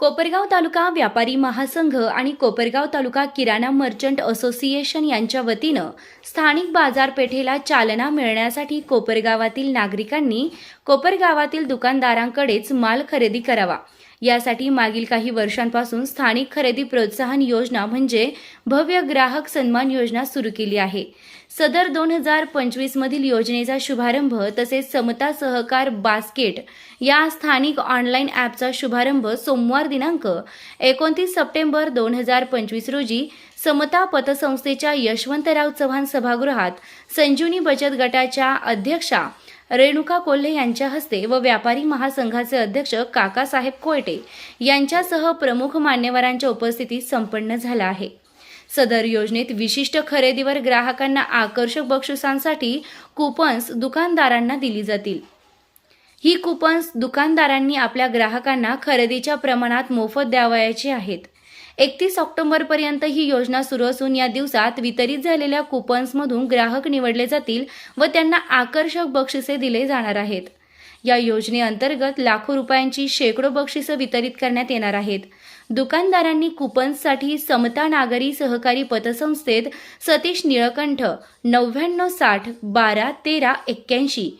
कोपरगाव तालुका व्यापारी महासंघ आणि कोपरगाव तालुका किराणा मर्चंट असोसिएशन यांच्या वतीनं स्थानिक बाजारपेठेला चालना मिळण्यासाठी कोपरगावातील नागरिकांनी कोपरगावातील दुकानदारांकडेच माल खरेदी करावा. यासाठी मागील काही वर्षांपासून स्थानिक खरेदी प्रोत्साहन योजना म्हणजे भव्य ग्राहक सन्मान योजना सुरू केली आहे. सदर दोन हजार पंचवीस मधील योजनेचा शुभारंभ तसेच समता सहकार बास्केट या स्थानिक ऑनलाईन ॲपचा शुभारंभ सोमवार दिनांक एकोणतीस सप्टेंबर दोन हजार पंचवीस रोजी समता पतसंस्थेच्या यशवंतराव चव्हाण सभागृहात संजीवनी बचत गटाच्या अध्यक्षा रेणुका कोल्हे यांच्या हस्ते व व्यापारी महासंघाचे अध्यक्ष काकासाहेब कोयटे यांच्यासह प्रमुख मान्यवरांच्या उपस्थितीत संपन्न झाला आहे. सदर योजनेत विशिष्ट खरेदीवर ग्राहकांना आकर्षक बक्षिसांसाठी कुपन्स दुकानदारांना दिली जातील. ही कुपन्स दुकानदारांनी आपल्या ग्राहकांना खरेदीच्या प्रमाणात मोफत द्यावयाची आहेत. एकतीस ऑक्टोबरपर्यंत ही योजना सुरू असून या दिवसात वितरित झालेल्या कुपन्समधून ग्राहक निवडले जातील व त्यांना आकर्षक बक्षिसे दिले जाणार आहेत. या योजनेअंतर्गत लाखो रुपयांची शेकडो बक्षिसं वितरित करण्यात येणार आहेत. दुकानदारांनी कुपन्ससाठी समता नागरी सहकारी पतसंस्थेत सतीश निळकंठ नव्याण्णव साठ बारा तेरा एक्क्याऐंशी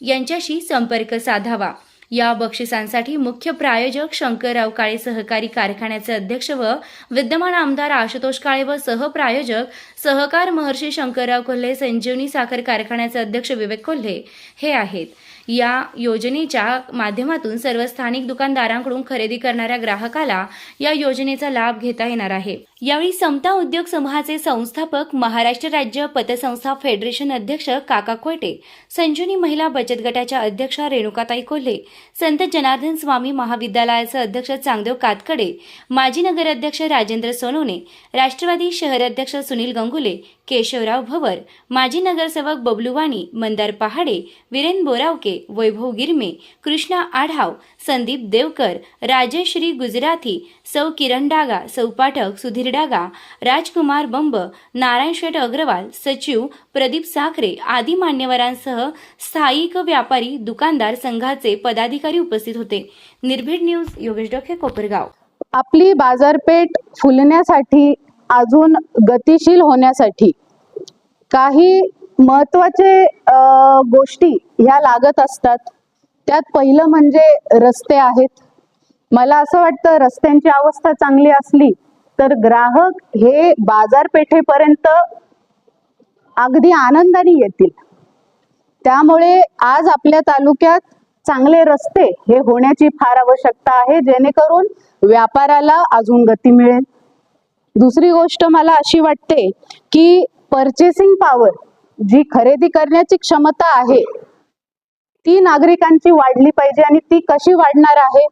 यांच्याशी संपर्क साधावा. या बक्षिसांसाठी मुख्य प्रायोजक शंकरराव काळे सहकारी कारखान्याचे अध्यक्ष व विद्यमान आमदार आशुतोष काळे व सहप्रायोजक सहकार महर्षी शंकरराव कोल्हे संजीवनी साखर कारखान्याचे अध्यक्ष विवेक कोल्हे हे आहेत. या योजनेच्या माध्यमातून सर्व स्थानिक दुकानदारांकडून खरेदी करणाऱ्या ग्राहकाला या योजनेचा लाभ घेता येणार आहे. यावेळी समता उद्योग समूहाचे संस्थापक महाराष्ट्र राज्य पतसंस्था फेडरेशन अध्यक्ष काका कोयटे संजीवनी महिला बचत गटाच्या अध्यक्षा रेणुकाताई कोल्हे संत जनार्दन स्वामी महाविद्यालयाचे अध्यक्ष चांगदेव कातकडे माजी नगराध्यक्ष राजेंद्र सोनवणे राष्ट्रवादी शहर अध्यक्ष सुनील गंगुले केशवराव भवर माजी नगरसेवक बबलूवाणी मंदार पहाडे वीरेन बोरावके वैभव गिरमे कृष्णा आढाव संदीप देवकर राजश्री गुजराथी सौ किरण डागा सौ पाठक सुधीर डागा राजकुमार बंब नारायण शेठ अग्रवाल सचिव प्रदीप साखरे आदी मान्यवरांसह स्थायिक व्यापारी दुकानदार संघाचे पदाधिकारी उपस्थित होते. निर्भीड न्यूज योगेश डोके कोपरगाव. आपली बाजारपेठ फुलण्यासाठी अजून गतिशील होण्यासाठी काही महत्त्वाचे गोष्टी ह्या लागत असतात. त्यात पहिलं म्हणजे रस्ते आहेत. मला असं वाटतं रस्त्यांची अवस्था चांगली असली तर ग्राहक हे बाजारपेठेपर्यंत अगदी आनंदाने येतील. त्यामुळे आज आपल्या तालुक्यात चांगले रस्ते हे होण्याची फार आवश्यकता आहे जेणेकरून व्यापाराला अजून गती मिळेल. दुसरी गोष्ट मला अशी वाटते की परचेसिंग पॉवर जी खरेदी करण्याची क्षमता आहे ती नागरिकांची वाढली पाहिजे आणि ती कशी वाढणार आहे?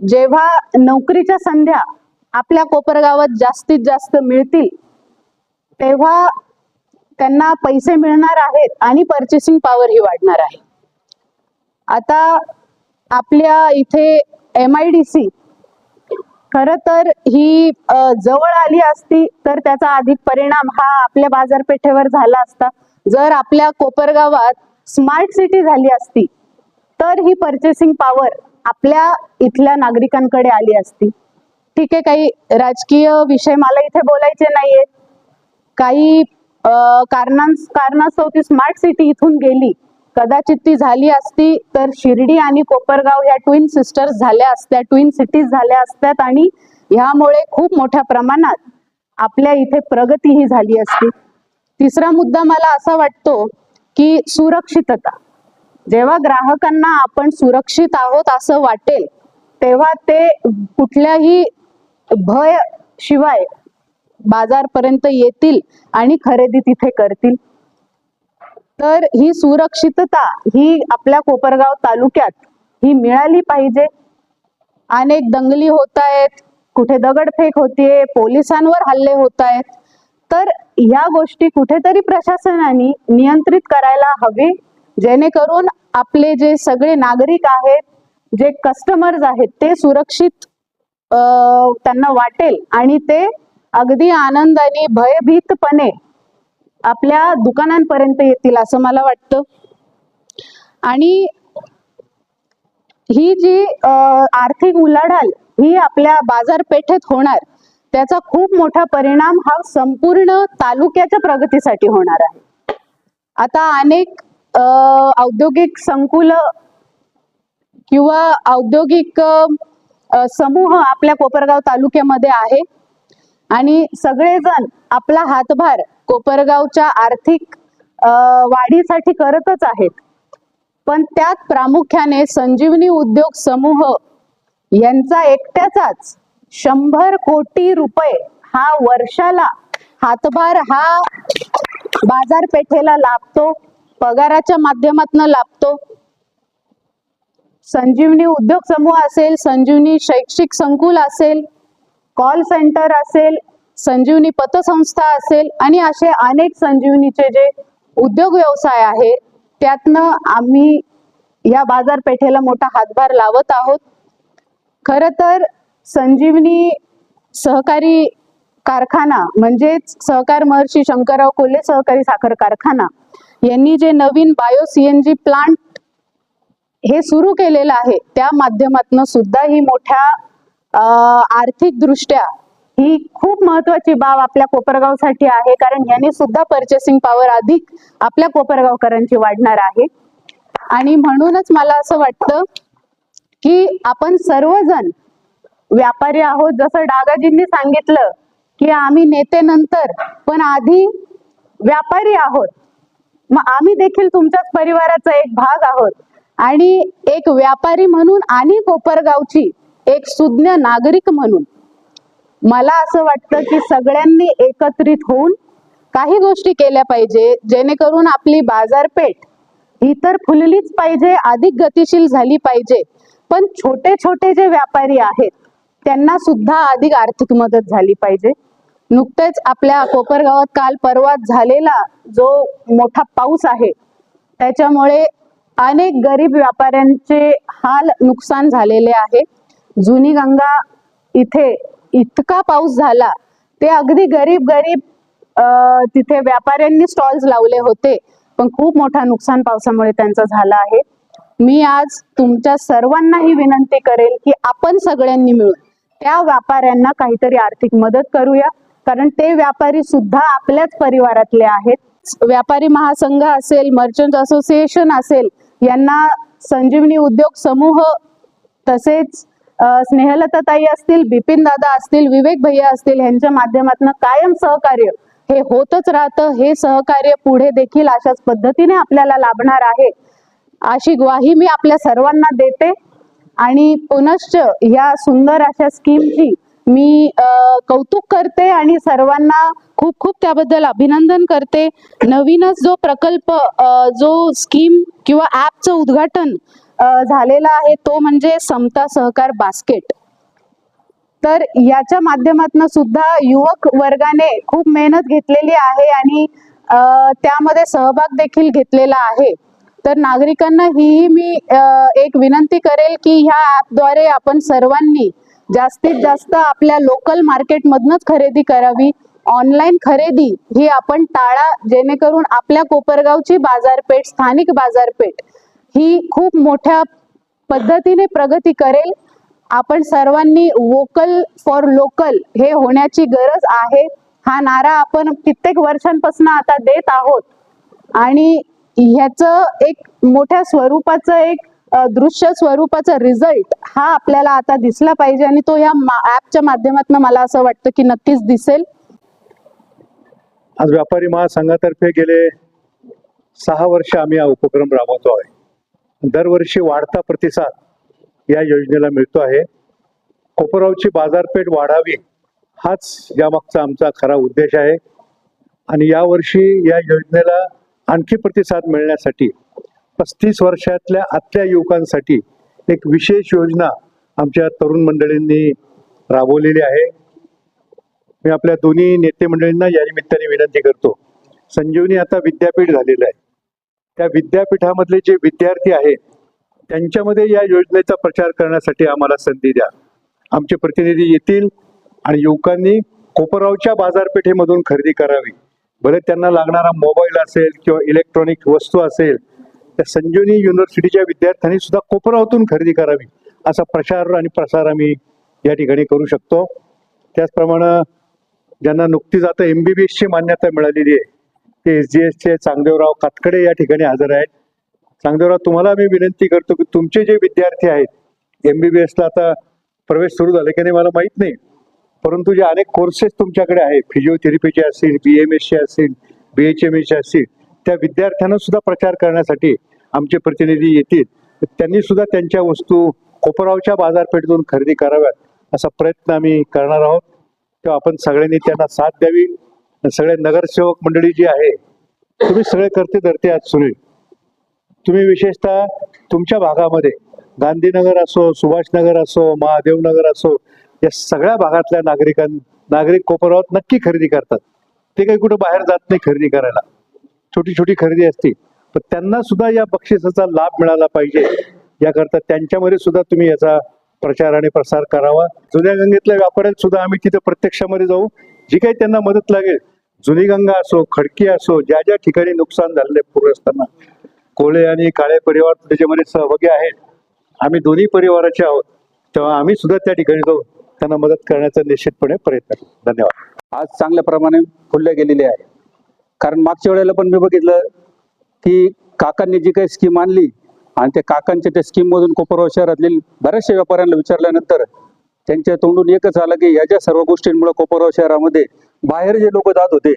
जेव्हा नोकरीच्या संध्या आपल्या कोपरगावात जास्तीत जास्त मिळतील तेव्हा त्यांना पैसे मिळणार आहेत आणि परचेसिंग पॉवर ही वाढणार आहे. आता आपल्या इथे एम आय डी सी खर तर ही जवळ आली असती तर त्याचा अधिक परिणाम हा आपल्या बाजारपेठेवर झाला असता. जर आपल्या कोपरगावात स्मार्ट सिटी झाली असती तर ही परचेसिंग पॉवर आपल्या इथल्या नागरिकांकडे आली असती. ठीक आहे काही राजकीय विषय मला इथे बोलायचे नाहीये. काही कारणांस कारणास्तव ती स्मार्ट सिटी इथून गेली. कदाचित ती झाली असती तर शिर्डी आणि कोपरगाव ह्या ट्विन सिस्टर्स झाल्या असत्या ट्विन सिटीज झाल्या असत्यात आणि ह्यामुळे खूप मोठ्या प्रमाणात आपल्या इथे प्रगती ही झाली असती. तिसरा मुद्दा मला असा वाटतो की सुरक्षितता. जेव्हा ग्राहकांना आपण सुरक्षित आहोत असं वाटेल तेव्हा ते कुठल्याही भय शिवाय बाजारपर्यंत येतील आणि खरेदी तिथे करतील. तर ही सुरक्षितता ही आपल्या कोपरगाव तालुक्यात ही मिळाली पाहिजे. अनेक दंगली होत आहेत कुठे दगडफेक होतीये पोलिसांवर हल्ले होत आहेत. तर ह्या गोष्टी कुठेतरी प्रशासनाने नियंत्रित करायला हवे जेणेकरून आपले जे सगळे नागरिक आहेत जे कस्टमर्स आहेत ते सुरक्षित त्यांना वाटेल आणि ते अगदी आनंदाने भयभीतपणे आपल्या दुकानांपर्यंत येतील असं मला वाटतं. आणि ही जी आर्थिक उलाढाल ही आपल्या बाजारपेठेत होणार त्याचा खूप मोठा परिणाम हा संपूर्ण तालुक्याच्या प्रगतीसाठी होणार आहे. आता अनेक औद्योगिक संकुल किंवा औद्योगिक समूह आपल्या कोपरगाव तालुक्यामध्ये आहे. आणि सगळेजण आपला हातभार कोपरगावच्या आर्थिक वाढीसाठी करतच आहेत. पण त्यात प्रामुख्याने संजीवनी उद्योग समूह यांचा एकट्याचाच शंभर कोटी रुपये हा वर्षाला हातभार हा बाजारपेठेला लाभतो पगाराच्या माध्यमातून लाभतो. संजीवनी उद्योग समूह असेल संजीवनी शैक्षिक संकुल असेल कॉल सेंटर असेल संजीवनी पतसंस्था असेल आणि असे अनेक संजीवनीचे जे उद्योग व्यवसाय आहे त्यातनं आम्ही या बाजारपेठेला मोठा हातभार लावत आहोत. खर तर संजीवनी सहकारी कारखाना म्हणजेच सहकार महर्षी शंकरराव कोल्हे सहकारी साखर कारखाना यांनी जे नवीन बायो सीएनजी प्लांट हे सुरू केलेलं आहे त्या माध्यमातून सुद्धा ही मोठ्या आर्थिक दृष्ट्या ही खूप महत्वाची बाब आपल्या कोपरगावसाठी आहे कारण याने सुद्धा पर्चेसिंग पॉवर अधिक आपल्या कोपरगावकरांची वाढणार आहे. आणि म्हणूनच मला असं वाटतं की आपण सर्वजण व्यापारी आहोत. जसं डागाजींनी सांगितलं की आम्ही नेते नंतर पण आधी व्यापारी आहोत. मग आम्ही देखील तुमच्याच परिवाराचा एक भाग आहोत. आणि एक व्यापारी म्हणून आणि कोपरगावची एक सुज्ञ नागरिक म्हणून मला असं वाटतं की सगळ्यांनी एकत्रित होऊन काही गोष्टी केल्या पाहिजे जेणेकरून आपली बाजारपेठ ही तर फुललीच पाहिजे अधिक गतिशील झाली पाहिजे. पण छोटे छोटे जे व्यापारी आहेत त्यांना सुद्धा अधिक आर्थिक मदत झाली पाहिजे. नुकतेच आपल्या कोपरगावात काल परवात झालेला जो मोठा पाऊस आहे त्याच्यामुळे अनेक गरीब व्यापाऱ्यांचे हाल नुकसान झालेले आहे. जुनी गंगा इथे इतका पाऊस झाला ते अगदी गरीब गरीब तिथे व्यापाऱ्यांनी स्टॉल्स लावले होते. पण खूप मोठा नुकसान पावसामुळे त्यांचं झालं आहे. मी आज तुमच्या सर्वांनाही विनंती करेल की आपण सगळ्यांनी मिळून त्या व्यापाऱ्यांना काहीतरी आर्थिक मदत करूया. कारण ते व्यापारी सुद्धा आपल्याच परिवारातले आहेत. व्यापारी महासंघ असेल मर्चंट असोसिएशन असेल यांना संजीवनी उद्योग समूह तसेच स्नेहलताताई असतील बिपिन दादा असतील विवेक भैया असतील यांच्या माध्यमातून कायम सहकार्य हे होतच राहतं. हे सहकार्य पुढे देखील अशाच पद्धतीने आपल्याला लाभणार आहे. अशी ग्वाही मी आपल्या सर्वांना देते. आणि पुनश्च या सुंदर अशा स्कीमची मी कौतुक करते आणि सर्वांना खूप खूप त्याबद्दल अभिनंदन करते. नवीनच जो प्रकल्प जो स्कीम किंवा ॲपचं उद्घाटन झालेला आहे तो म्हणजे समता सहकार बास्केट. तर याच्या माध्यमातून सुद्धा युवक वर्गाने खूप मेहनत घेतलेली आहे आणि त्यामध्ये सहभाग देखील घेतलेला आहे. तर नागरिकांना ही मी एक विनंती करेल की ह्या ॲपद्वारे आपण सर्वांनी जास्तीत जास्त आपल्या लोकल मार्केटमधनच खरेदी करावी. ऑनलाईन खरेदी ही आपण टाळा जेणेकरून आपल्या कोपरगावची बाजारपेठ स्थानिक बाजारपेठ ही खूप मोठ्या पद्धतीने प्रगती करेल. आपण सर्वांनी वोकल फॉर लोकल हे होण्याची गरज आहे. हा नारा आपण कित्येक वर्षांपासून आता देत आहोत. आणि ह्याचं एक मोठ्या स्वरूपाचं एक दृश्य स्वरूपाचा रिझल्ट हा आपल्याला आता दिसला पाहिजे आणि तो या ऍपच्या माध्यमातून मला असं वाटतं की नक्कीच दिसेल. आज व्यापारी महासंघातर्फे गेले सहा वर्ष आम्ही हा उपक्रम राबवतो आहे. दरवर्षी वाढता प्रतिसाद या योजनेला मिळतो आहे. कोपरावची बाजारपेठ वाढावी हाच यामागचा आमचा खरा उद्देश आहे. आणि यावर्षी या योजनेला आणखी प्रतिसाद मिळण्यासाठी पस्तीस वर्षातल्या आतल्या युवकांसाठी एक विशेष योजना आमच्या तरुण मंडळींनी राबवलेली आहे. मी आपल्या दोन्ही नेते मंडळींना या निमित्ताने विनंती करतो. संजीवनी आता विद्यापीठ झालेलं आहे. त्या विद्यापीठामधले जे विद्यार्थी आहेत त्यांच्यामध्ये या योजनेचा प्रचार करण्यासाठी आम्हाला संधी द्या. आमचे प्रतिनिधी येतील आणि युवकांनी कोपरावच्या बाजारपेठेमधून खरेदी करावी. भले त्यांना लागणारा मोबाईल असेल किंवा इलेक्ट्रॉनिक वस्तू असेल त्या संजीवनी युनिव्हर्सिटीच्या विद्यार्थ्यांनी सुद्धा कोपरावतून खरेदी करावी असा प्रचार आणि प्रसार आम्ही या ठिकाणी करू शकतो. त्याचप्रमाणे ज्यांना नुकतीच आता एम बी बी एसची मान्यता मिळालेली आहे ते एस जी एसचे चांगदेवराव कातकडे या ठिकाणी हजर आहेत. चांगदेवराव तुम्हाला मी विनंती करतो की तुमचे जे विद्यार्थी आहेत एम बी बी एसला आता प्रवेश सुरू झाले की नाही मला माहीत नाही. परंतु जे अनेक कोर्सेस तुमच्याकडे आहेत फिजिओथेरपीचे असतील बी एम एसचे असतील बी एच एम एसचे असतील त्या विद्यार्थ्यांना सुद्धा प्रचार करण्यासाठी आमचे प्रतिनिधी येतील. त्यांनी सुद्धा त्यांच्या वस्तू कोपरावच्या बाजारपेठेतून खरेदी कराव्यात असा प्रयत्न आम्ही करणार आहोत. तेव्हा आपण सगळ्यांनी त्यांना साथ द्यावी. सगळे नगरसेवक मंडळी जी आहे तुम्ही सगळे करते धरते आज सुनील तुम्ही विशेषतः तुमच्या भागामध्ये गांधीनगर असो सुभाषनगर असो महादेवनगर असो या सगळ्या भागातल्या नागरिकां नागरिक कोपरावत नक्की खरेदी करतात. ते काही कुठं बाहेर जात नाही खरेदी करायला. छोटी छोटी खरेदी असते पण त्यांना सुद्धा या बक्षिसाचा लाभ मिळाला पाहिजे. याकरता त्यांच्यामध्ये सुद्धा तुम्ही याचा प्रचार आणि प्रसार करावा. जुन्या गंगेतल्या व्यापाऱ्यात सुद्धा आम्ही तिथे प्रत्यक्षामध्ये जाऊ. जी काही त्यांना मदत लागेल जुनी गंगा असो खडकी असो ज्या ज्या ठिकाणी नुकसान झालेले पूरग्रस्तांना कोळे आणि काळे परिवार त्याच्यामध्ये सहभागी आहेत. आम्ही दोन्ही परिवाराचे आहोत. तेव्हा आम्ही सुद्धा त्या ठिकाणी जाऊ त्यांना मदत करण्याचा निश्चितपणे प्रयत्न करू. धन्यवाद. आज चांगल्या प्रमाणे फुलल्या गेलेले आहे. कारण मागच्या वेळेला पण मी बघितलं की काकांनी जी काही स्कीम आणली आणि त्या काकांच्या त्या स्कीममधून कोपरगाव शहरातील बऱ्याचशा व्यापाऱ्यांना विचारल्यानंतर त्यांच्या तोंडून एकच आलं की या ज्या सर्व गोष्टींमुळे कोपरगाव शहरामध्ये बाहेर जे लोक जात होते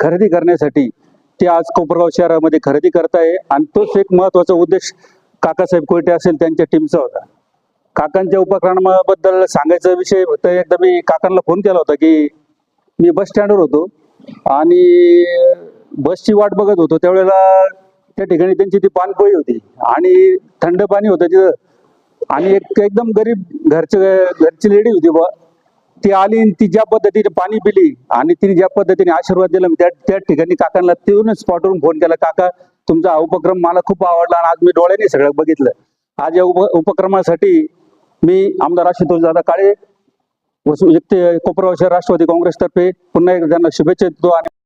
खरेदी करण्यासाठी ते आज कोपरगाव शहरामध्ये खरेदी करताय आणि तोच एक महत्त्वाचा उद्देश काकासाहेब कोयटे असेल त्यांच्या टीमचा होता. काकांच्या उपक्रमाबद्दल सांगायचा विषय फक्त एकदा मी काकांना फोन केला होता की मी बस स्टँडवर होतो आणि बसची वाट बघत होतो. त्यावेळेला त्या ठिकाणी त्यांची ती पाणपोळी होती आणि थंड पाणी होतं तिथं. आणि एक एकदम गरीब घरचे घरची लेडी होती बा ती आली आणि ती ज्या पद्धतीने पाणी पिली आणि तिने ज्या पद्धतीने आशीर्वाद दिला त्या त्या ठिकाणी काकांना तिथूनच स्पॉटवरून फोन केला काका तुमचा हा उपक्रम मला खूप आवडला आणि आज मी डोळ्याने सगळं बघितलं. आज या उप उपक्रमासाठी मी आमदार आशुतोष दादा काळे व सु- एक कोपराव शहर राष्ट्रवादी काँग्रेसतर्फे पुन्हा एकदा त्यांना शुभेच्छा देतो आणि